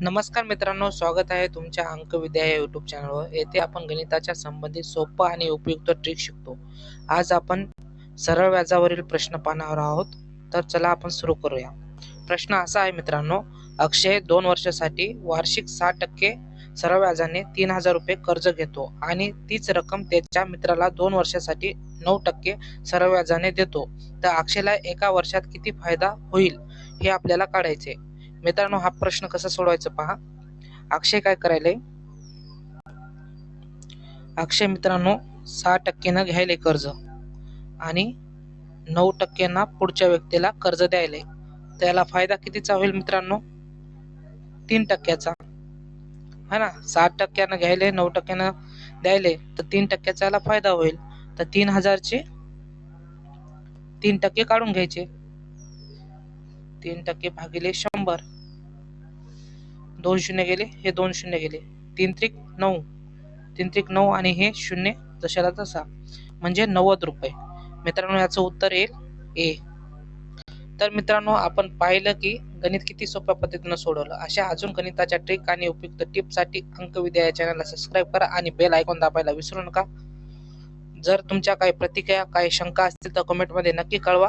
नमस्कार मित्रांनो स्वागत आहे तुमच्या अंकविद्या या युट्यूब चॅनलवर येथे आपण गणिताच्या संबंधित सोपं आणि उपयुक्त ट्रिक शिकतो. आज आपण सरळ व्याजावरील प्रश्न पाहणार आहोत. तर चला आपण सुरू करूया. प्रश्न असा आहे मित्रांनो अक्षय दोन वर्षासाठी वार्षिक सहा टक्के सरळ व्याजाने तीन हजार रुपये कर्ज घेतो आणि तीच रक्कम त्याच्या मित्राला दोन वर्षासाठी नऊ टक्के सरळ व्याजाने देतो. तर अक्षयला एका वर्षात किती फायदा होईल हे आपल्याला काढायचे मित्रांनो हा प्रश्न कसा सोडवायचा पहा. अक्षय काय करायलाय अक्षय मित्रांनो सहा टक्क्यानं घ्यायले कर्ज आणि नऊ टक्क्यांना पुढच्या व्यक्तीला कर्ज द्यायले. त्याला फायदा कितीचा होईल मित्रांनो? तीन टक्क्याचा. है ना? सात टक्क्यानं घ्यायले नऊ टक्क्यानं द्यायले तर तीन टक्क्याचा याला फायदा होईल. तर तीन हजारचे तीन टक्के काढून घ्यायचे. तीन टक्के भागिले शंभर. दोन शून्य गेले हे दोन शून्य गेले. तीन त्रिक नऊ. तीन त्रिक नऊ आणि हे शून्य जशाला तसा. म्हणजे नव्वद रुपये. मित्रांनो याचं उत्तर येईल ए. तर मित्रांनो आपण पाहिलं की गणित किती सोप्या पद्धतीनं सोडवलं. अशा अजून गणिताच्या ट्रिक आणि उपयुक्त टिपसाठी अंकविद्या या चॅनलला सबस्क्राईब करा आणि बेल आयकॉन दाबायला विसरू नका. जर तुमच्या काही प्रतिक्रिया काही शंका असतील तर कमेंटमध्ये नक्की कळवा.